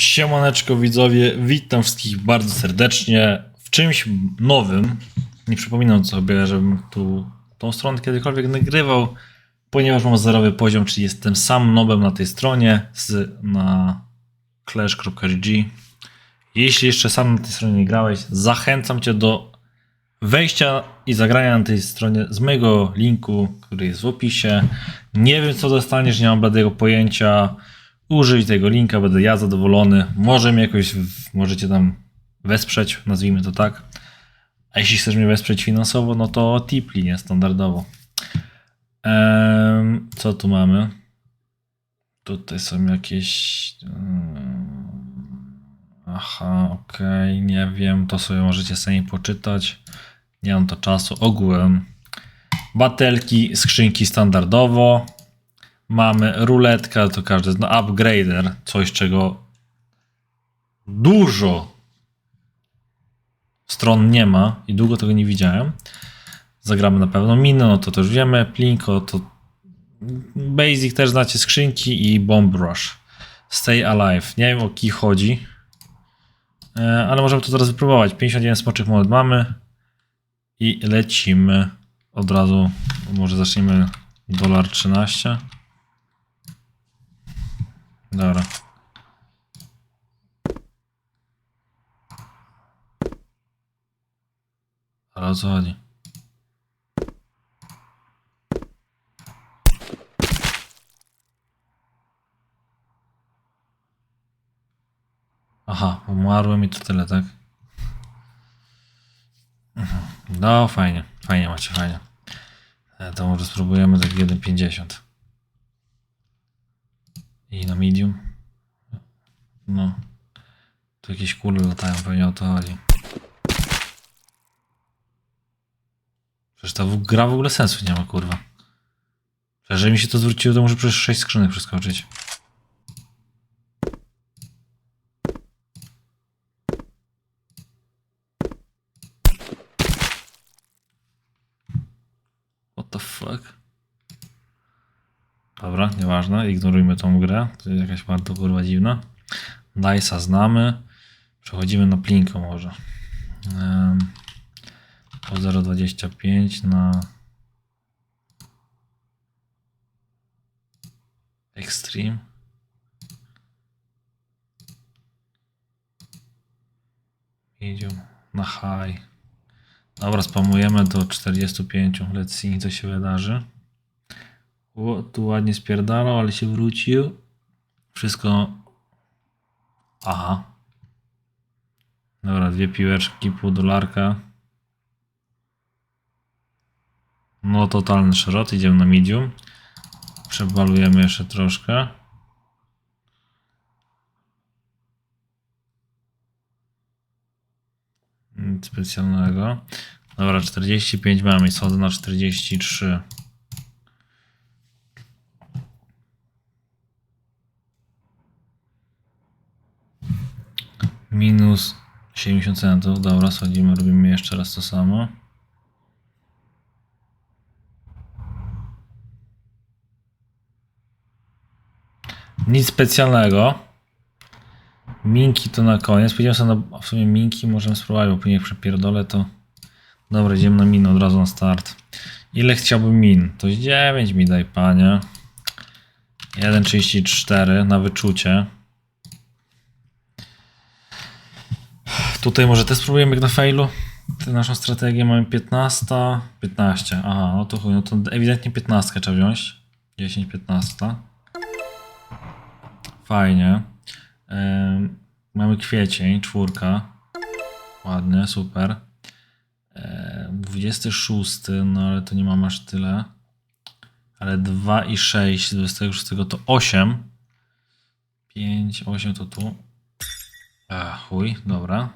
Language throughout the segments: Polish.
Siemaneczko widzowie, witam wszystkich bardzo serdecznie w czymś nowym. Nie przypominam sobie, żebym tu tą stronę kiedykolwiek nagrywał, ponieważ mam zerowy poziom, czyli jestem sam nobem na tej stronie z, na clash.gg. Jeśli jeszcze sam na tej stronie nie grałeś, zachęcam Cię do wejścia i zagrania na tej stronie z mojego linku, który jest w opisie. Nie wiem co dostaniesz, nie mam bladego pojęcia. Użyj tego linka, będę ja zadowolony. Może mnie jakoś, możecie tam wesprzeć, nazwijmy to tak. A jeśli chcesz mnie wesprzeć finansowo, no to Tipli, nie standardowo. Em, co tu mamy? Tutaj są jakieś. Aha, okej, nie wiem. To sobie możecie sami poczytać. Nie mam to czasu. Ogółem. Batelki, skrzynki standardowo. Mamy ruletkę, to każdy zna. Upgrader, coś czego dużo stron nie ma i długo tego nie widziałem. Zagramy na pewno minę, no to też wiemy. Plinko to Basic też znacie skrzynki i Bomb Rush. Stay Alive. Nie wiem o ki chodzi. E, ale możemy to teraz wypróbować. 51 smoczych monet mamy i lecimy od razu. Może zaczniemy dolar 13. Dobra. Ale chodzi? Aha, umarłem i to tyle, tak? Mhm. No, fajnie, fajnie macie, fajnie. E, To może spróbujemy tak 1,50. I na medium. No. Tu jakieś kule latają, pewnie o to chodzi. Przecież ta gra w ogóle sensu nie ma, kurwa. Przecież jeżeli mi się to zwróciło, to muszę przez 6 skrzynek przeskoczyć. What the fuck? Dobra, nieważne, ignorujmy tą grę. To jest jakaś bardzo kurwa dziwna. Dice'a znamy. Przechodzimy na Plinko może. Um, po 0,25 na Extreme. Medium na High. Dobra, spamujemy do 45. Let's see, co się wydarzy. O, tu ładnie spierdalał, ale się wrócił. Wszystko. Aha. Dobra, dwie piłeczki, pół dolarka. No, totalny szrot. Idziemy na medium. Przebalujemy jeszcze troszkę. Nic specjalnego. Dobra, 45 mamy schodzę na 43. Minus 70 centów. Dobra, schodzimy, robimy jeszcze raz to samo. Nic specjalnego. Minki to na koniec. Powiedziałem sobie na w sumie minki możemy spróbować, bo później jak przepierdolę to... Dobra, idziemy na min od razu na start. Ile chciałbym min? To 9 mi daj, panie. 1,34 na wyczucie. Tutaj może też spróbujemy jak na failu. Tę naszą strategię mamy 15, 15. Aha, no to chuj, no to ewidentnie 15 trzeba wziąć. 10, 15. Fajnie. Em, mamy kwiecień, czwórka. Ładnie, super. Em, 26, no ale to nie mam aż tyle. Ale 2 i 6, 26 to 8. 5, 8 to tu. A, chuj, dobra.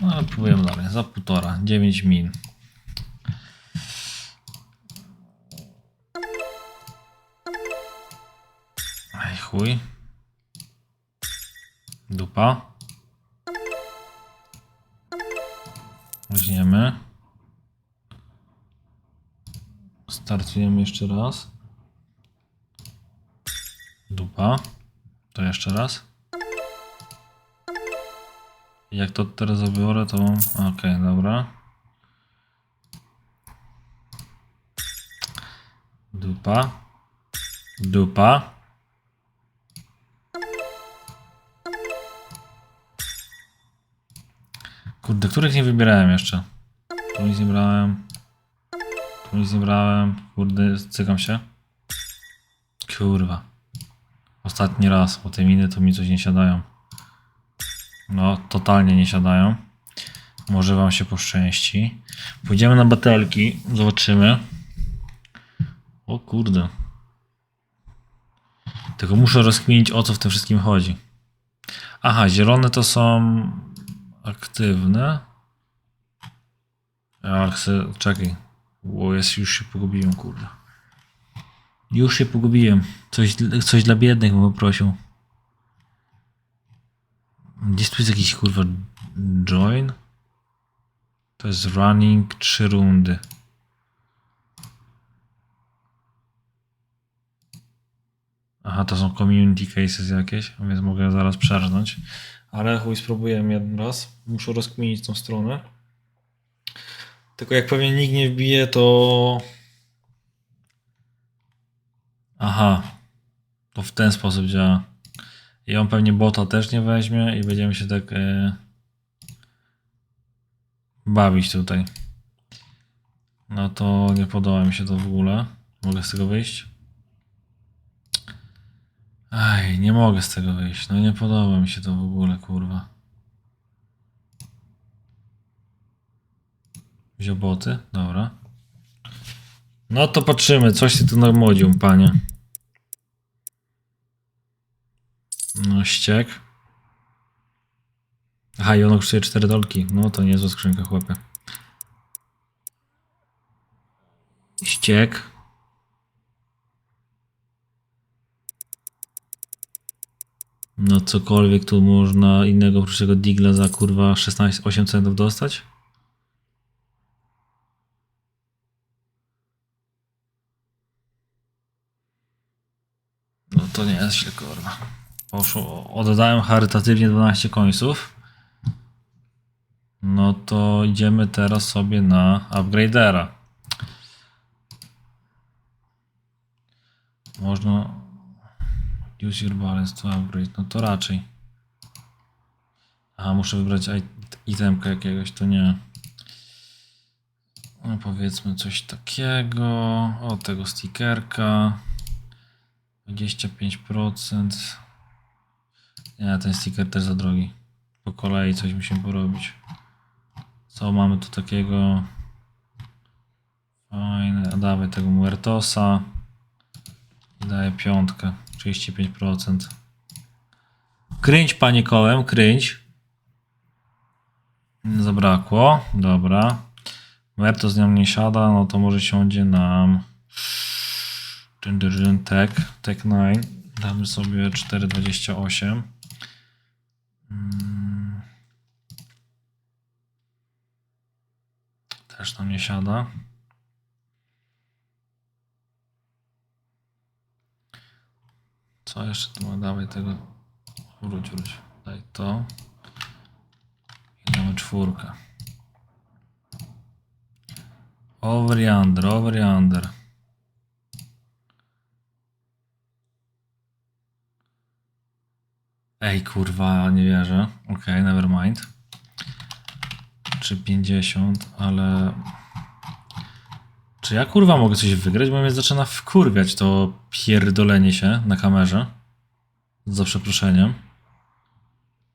No ale próbujemy dalej. Za półtora, 9 min. Aj, chuj. Dupa. Weźmiemy. Startujemy jeszcze raz. Dupa. To jeszcze raz. Jak to teraz zabiorę, to mam... Okej, dobra. Dupa. Dupa. Kurde, których nie wybierałem jeszcze? Tu nic nie brałem. Tu nic nie brałem. Kurde, cykam się. Kurwa. Ostatni raz, bo te miny to mi coś nie siadają. No, totalnie nie siadają. Może wam się poszczęści. Pójdziemy na batelki, zobaczymy. O kurde. Tylko muszę rozkminić o co w tym wszystkim chodzi. Aha, zielone to są aktywne. Ja chcę, czekaj. Bo jest, już się pogubiłem, kurde. Już się pogubiłem. Coś, coś dla biednych bym poprosił. Gdzieś tu jest jakiś kurwa join? To jest running 3 rundy. Aha, to są community cases jakieś, więc mogę zaraz przerznąć. Ale chuj, spróbujemy jeden raz. Muszę rozkminić tą stronę. Tylko jak pewnie nikt nie wbije, to... Aha. To w ten sposób działa. I on pewnie bota też nie weźmie i będziemy się tak e, bawić tutaj. No to nie podoba mi się to w ogóle. Mogę z tego wyjść? Aj, nie mogę z tego wyjść. No nie podoba mi się to w ogóle, kurwa. Wziął boty? Dobra. No to patrzymy, coś ty tu namodził, panie. No, ściek. Aha, i ono kosztuje 4 dolki. No to niezła skrzynka, chłopie. Ściek. No cokolwiek tu można innego oprócz tego digla za kurwa 16, 8 centów dostać? No to nie jest źle, kurwa. Poszło, oddałem charytatywnie 12 końców. No to idziemy teraz sobie na upgradera. Można use your balance to upgrade. No to raczej. A muszę wybrać itemkę jakiegoś, to nie. No powiedzmy coś takiego. O tego stickerka. 25%. Nie, ten sticker też za drogi. Po kolei coś musimy porobić. Co mamy tu takiego? Fajne. Dawaj tego Muertosa. I daję piątkę. 35%. Kręć panie kołem, kręć. Zabrakło. Dobra. Muertos z nią nie siada, no to może siądzie nam. Dyn, Tech, Tech 9. Damy sobie 4,28. Mm. Też nam nie siada. Co jeszcze tu ma? Dawaj tego. Wróć, wróć. Daj to. I damy czwórkę. Over yonder, over yonder. Ej, kurwa, nie wierzę. Okej, never mind. Czy 50, ale... Czy ja kurwa mogę coś wygrać, bo mnie zaczyna wkurwiać to pierdolenie się na kamerze. Za przeproszeniem.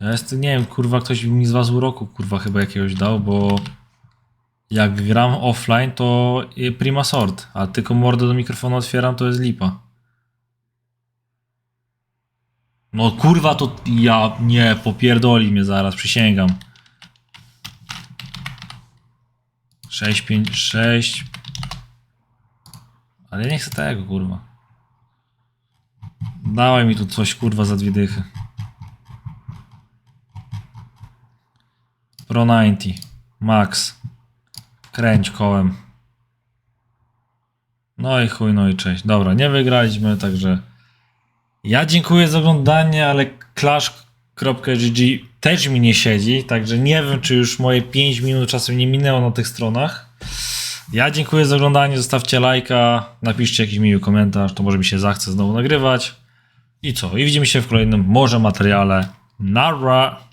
Ja jestem, nie wiem, kurwa, ktoś mi z was uroku, kurwa, chyba jakiegoś dał, bo jak gram offline, to y, prima sort, a tylko mordę do mikrofonu otwieram, to jest lipa. No kurwa, to ja, nie, popierdoli mnie zaraz, przysięgam. 6, 5, 6. Ale ja nie chcę tego, kurwa. Dawaj mi tu coś, kurwa, za dwie dychy. Pro 90. Max. Kręć kołem. No i chuj, no i cześć. Dobra, nie wygraliśmy, także... Ja dziękuję za oglądanie, ale Clash .gg też mi nie siedzi, także nie wiem, czy już moje 5 minut czasem nie minęło na tych stronach. Ja dziękuję za oglądanie, zostawcie lajka, napiszcie jakiś miły komentarz, to może mi się zachce znowu nagrywać. I co? I widzimy się w kolejnym może materiale. Nara!